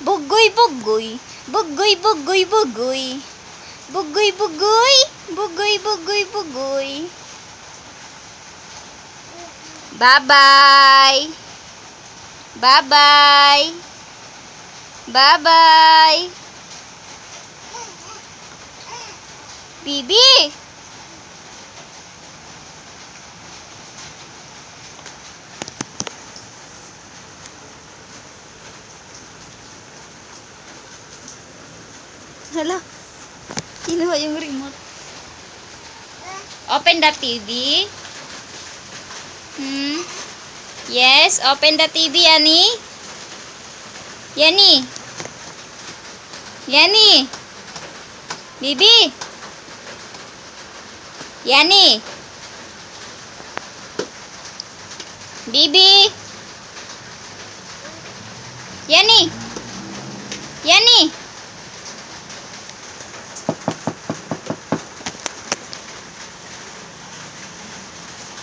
Bugoy, bugoy. Bugoy, bugoy, bugoy. Bugoy, bugoy. Bugoy, bugoy, bugoy. Bye-bye. Bye-bye. Bye-bye. Bibi! Hala. Kinuha yung remote. Open the TV. Hmm? Yes, open the TV, Yani. Yani. Yani. Bibi. Yani. Bibi. Yani. Yani.